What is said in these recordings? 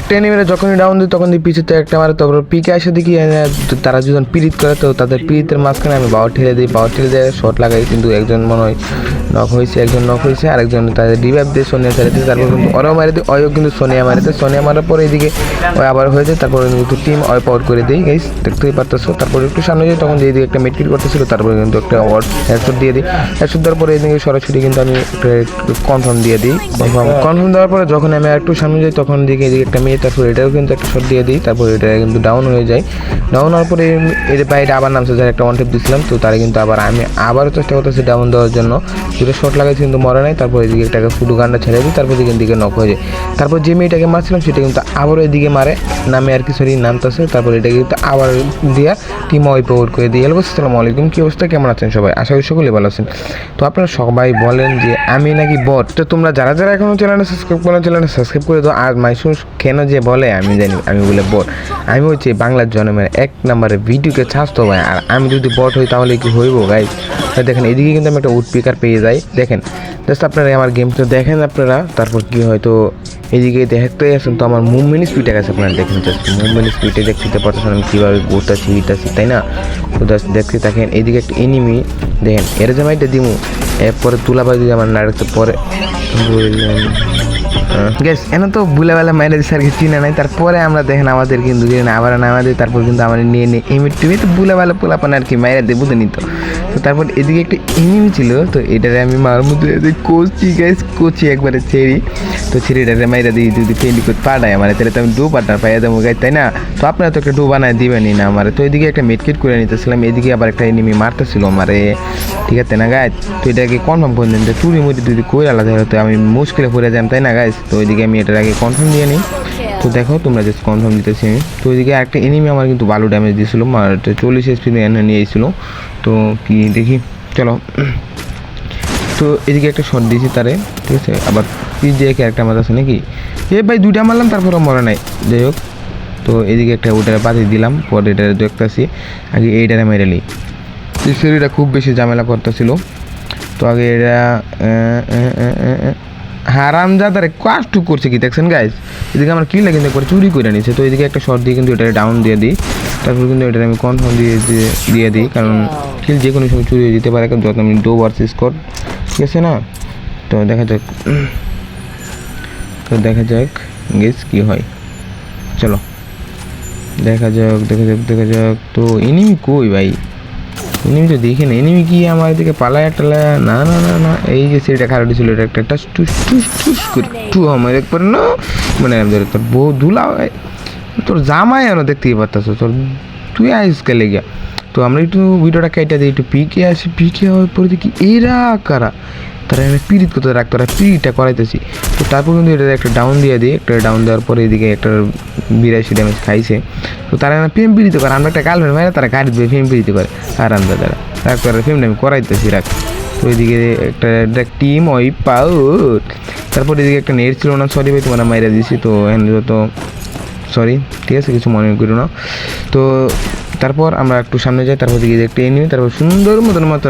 একটা এনিমিরা যখনই ডাউন দিই তখন দিই তো একটা মারে, তারপর পিকে আসে দেখি তারা দুজন পিড়িত করে, তো তাদের পিড়িতের মাঝখানে আমি পাওয়ার ঠেলে দিই পাওয়ার ঠেলে দেয় শট লাগাই, কিন্তু একজন মনে হয় নক হয়েছে, একজন নক হয়েছে, আরেকজন তাদের রিভাইভ দিয়ে সোনিয়া ছেড়ে দিয়ে তারপর কিন্তু ওরাও মারে দিই অয়ও কিন্তু সোনিয়া মারে দেয়। সোনিয়া মারার পরে এদিকে ওই আবার হয়ে যায়, তারপরে কিন্তু টিম অয় পাওয়ার করে দিই গাইস দেখতেই পারতেছো। তারপর একটু সামনে যাই, তখন যেদিকে একটা মেটকিট করতেছিল, তারপরে কিন্তু একটা ওয়ার্ড হেডশট দিয়ে দিই হেডশট দেওয়ার পরে এদিকে সরাসরি কিন্তু আমি কনফার্ম দিয়ে দিই। কনফার্ম কনফার্ম দেওয়ার পরে যখন আমি একটু সামনে যাই, তখন দিকে এদিকে একটা মেয়ে, তারপর এটাও কিন্তু একটা শট দিয়ে দিই, তারপর এটা কিন্তু ডাউন হয়ে যায়। ডাউন হওয়ার পরে এর বাইরে আবার নামছে, যার একটা ওয়ান টেপ দিয়েছিলাম তো তারা কিন্তু আবার আমি আবারও চেষ্টা করতেছি ডাউন দেওয়ার জন্য। দুটো শট লাগাইছি, কিন্তু মরে নাই। তারপর এদিকে একটাকে ফুটু গানটা ছেড়ে দিই তারপর দিকে দিকে নক হয়ে যায়। তারপর যে মেয়েটাকে মারছিলাম, সেটা কিন্তু আবারও এদিকে মারে। নামে আর কি সরি নামতেছে তারপর এটাকে কিন্তু আবার দিয়া টিম ওয়াইপ আউট করে দিয়ে হ্যালো আসসালামু আলাইকুম, কী অবস্থা? কেমন আছেন সবাই? আশা করি সকলে ভালো আছেন। তো আপনারা সবাই বলেন যে, আমি নাকি বট তো তোমরা যারা যারা এখনও চ্যানেলটা সাবস্ক্রাইব করেন চ্যানেলটা সাবস্ক্রাইব করে দাও। আর মাইসুর কেন যে বলে, আমি জানি আমি বলে বট আমি হচ্ছে বাংলার জন্মের এক নম্বরে ভিডিওকে ছাড়তো ভাই আর আমি যদি বট হই, তাহলে কি হইব গাইজ দেখেন, এদিকে কিন্তু আমি একটা উড পিকার পেয়ে যাই। দেখেন জাস্ট আপনারা আমার গেমটা দেখেন আপনারা, তারপর কি হয়তো এদিকে দেখতে আসেন তো আমার মুভমেন্ট স্পিডে গেছে আপনারা দেখেন জাস্ট মুভমেন্ট স্পিডে দেখতে পারতেছেন আমি কীভাবে ঘুরতেছি হিটাছি তাই না? তো জাস্ট দেখতে থাকেন, এদিকে একটা এনিমি দেখেন, এর জামাইটা দিমু, এরপরে তুলাবাই যদি আমার নাড়াতে পরে, বললাম গ্যাস এন তো বুলাবেলা মাইরে দিচ্ছে আর কি, চিনে নাই, তারপরে আমরা দেখেন আমাদের কিন্তু আবার নামা দিই, তারপর কিন্তু আমার নিয়ে নিয়ে এমিট টিমে তো বুলাবেলা পোলাপান আর কি মাইরে দিয়ে বুঝে নিত তো তারপর এদিকে একটা এনিমি ছিল, তো এটারে আমি মার মধ্যে কচি গাইস কচি একবারে ছেড়ি। তো ছেড়িটারে মাইরা দিই যদি পেন্ডি করতে পাঠায় আমার, তাহলে তো আমি ডু পার্টনার পাইয়া দেবো গাইজ তাই না? তো আপনারা তো একটা ডু বানায় দিবেনই না আমার। তো এদিকে একটা মেডকিট করে নিতেছিলাম, এদিকে আবার একটা এনিমি মারতেছিল আমারে। ঠিক আছে না গাইজ তো এটাকে কনফার্ম করে দিন চুরি মুড়ি যদি কই আলাদা হতো আমি মুশকিলে পড়ে যাম, তাই না গাইজ তো ওইদিকে আমি এটার আগে কনফার্ম দিয়ে নিই। তো দেখো, তোমরা জাস্ট কনফার্ম দিতেছি আমি। তো ওইদিকে একটা এনিমি আমার কিন্তু ভালো ড্যামেজ দিয়েছিল আর চল্লিশ এসপি নিয়ে এসেছিল তো কি দেখি, চলো। তো এদিকে একটা শট দিয়েছি তারে, ঠিক আছে? আবার পিস দিয়ে ক্যারেক্টার আমার আছে নাকি? এ ভাই, দুইটা মারলাম তারপরে মরে নাই। যাই হোক, তো এদিকে একটা ওটারে বাতি দিলাম, পরে এটা দেখতেছি, আগে এইটারে মেরে নিই। শরীরটা খুব বেশি ঝামেলা করতেছিল। তো আগে এটা হারাম যাদারে কাজটু করছে কি, দেখছেন গাইজ এদিকে আমার কিল কিন্তু একবার চুরি করে নিচ্ছে তো এদিকে একটা শট দিয়ে কিন্তু এটা ডাউন দিয়ে দিই। তারপর কিন্তু এটা আমি কনফার্ম দিয়ে দিয়ে দিয়ে দিই, কারণ কিল যে কোনো সময় চুরি হয়ে যেতে পারে যত আমি ডো ভার্সেস স্কট ঠিক আছে না? তো দেখা যাক, তো দেখা যাক গেস কি হয়। চলো, দেখা যাক দেখা যাক দেখা যাক, তো এনিমি কই ভাই? এনিমি তো দেখি না এনিমি কি আমার দিকে পালায় টালায়? না না না না। এই যে সেটা খারাপ ছিল এটা একটা টাস টুস টুস টুস করে টু আমার একবার না মানে আমি তোর বহু ধুলা হয় তোর জামাই আরও দেখতেই পারতাস তোর তুই আইস গেলে গিয়া। তো আমরা একটু ভিডিওটা কেটে দিই, একটু পিকে আসি পিকে হওয়ার পরে দেখি এরা কারা? তারা এখানে পিরিত করতে রাখ তারা পিরিটটা করাইতেছি। তো তারপর কিন্তু এটা একটা ডাউন দিয়ে দিই, একটা ডাউন দেওয়ার পরে এদিকে একটা বিরাশি ড্যামেজ খাইছে। তো তারা এখানে ফেম পিরিত করে, আমরা একটা গার্লফ্রেন্ড মানে তারা গাড়ি দিয়ে ফেম পিরিত করে। আরাম দাদারা রাখ তারা ফেম আমি করাইতেছি রাখ তো এদিকে একটা টিম ওই পাউট তারপর এদিকে একটা নেট ছিল না সরি ভাই তোমার মাইরা দিছি, তো এখানে যত সরি ঠিক আছে, কিছু মনে করো না। তো তারপর আমরা একটু সামনে যাই, তারপর দিকে একটা এনিমি তারপর সুন্দর মতন মতো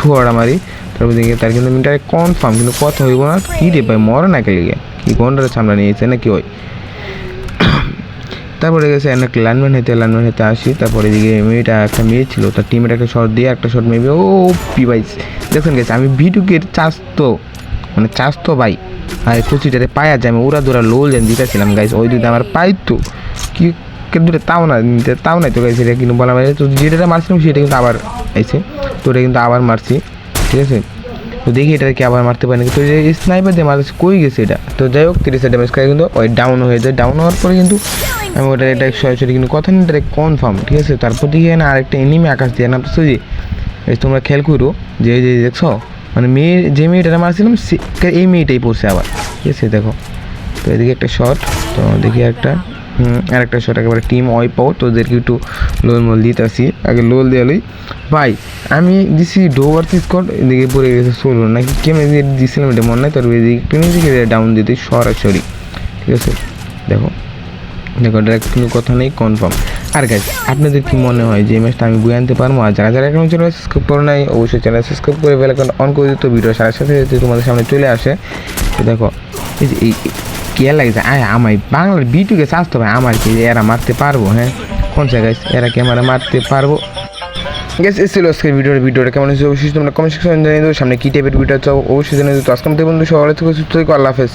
ঠোয়াড়া মারি তারপর দিকে তার কিন্তু মিটারে কনফার্ম কিন্তু কথা হইব না। কী রে ভাই, মরে না কেলে কি কোনটা সামলা নিয়েছে না কি হয় তারপরে গেছে একটা লাইনম্যান হেতে লাইনম্যান হেতে আসি। তারপরে এদিকে মেয়েটা একটা মেয়ে ছিল, তার টিমের একটা শট দিয়ে একটা শট মেবি ও পি বাইস দেখছেন গেছে আমি ভিডিওকে চাষ তো মানে চাষ তো ভাই। আর কুচিটারে পায়া যায়, আমি ওরা দোরা লোল যেন দিতেছিলাম গাইস ওই দুটো আমার পাইতো। কি কিন্তু তাও না তাও নাই তো গাইছে এটা কিন্তু বলা মানে তো যেটা মারছিলাম সেটা কিন্তু আবার আইছে। তো এটা কিন্তু আবার মারছি, ঠিক আছে? তো দেখি এটাকে আবার মারতে পারি নাকি। তো এই স্নাইপার দিয়ে মারছে, কই গেছে এটা? তো যাই হোক, তিরিশে ড্যামেজ খাই কিন্তু ওই ডাউন হয়ে যায়। ডাউন হওয়ার পরে কিন্তু আমি ওটা এটা সরাসরি কিন্তু কথা নেই এটা কনফার্ম ঠিক আছে? তারপর দিকে না আরেকটা এনিমি আকাশ দিয়ে না তো যে তোমরা খেয়াল করো, যে যে দেখছ মানে মেয়ে, যে মেয়েটা মারছিলাম এই মেয়েটাই পড়ছে আবার, ঠিক আছে? দেখো, তো এদিকে একটা শট তো দেখি একটা আর একটা শট একেবারে টিম ওয়াইপ আউট তো ওদেরকে একটু লোল মোল দিতে আসি আগে লোল দেওয়ালই ভাই, আমি দিছি ডোভার স্কট এদিকে পড়ে গেছে সোলো নাকি কেমন দিছিলাম এটা মনে নাই তার এদিকে একটু নিজেকে ডাউন দিতে সরাসরি ঠিক আছে? দেখো। দেখো এটা কোনো কথা নেই কনফার্ম আর গাইজ আপনাদের কি মনে হয় যে এই ম্যাচটা আমি বই আনতে পারব? আর যারা যারা এখন চ্যানেল সাবস্ক্রাইব করে নাই, অবশ্যই চ্যানেল সাবস্ক্রাইব করে বেল আইকন অন করে দিতে ভিডিও সাথে সাথে যদি তোমাদের সামনে চলে আসে। তো দেখো, এই যে এই লাগছে আয়, আমায় বাংলার বিটুকে চাষতে ভাই আমার কি এরা মারতে পারব হ্যাঁ? কোন জায়গায় এরা কি আমার মারতে পারব? গেস এসেছিল আজকের ভিডিওর। ভিডিওটা কেমন হয়েছে অবশ্যই তোমরা কমেন্ট সেকশনে জানিয়ে দেবো সামনে কী টাইপের ভিডিও চাও অবশ্যই জানিয়ে দেবো আজকে আমাদের বন্ধু থেকে, সুস্থ থেকে, আল্লাহ হাফেজ।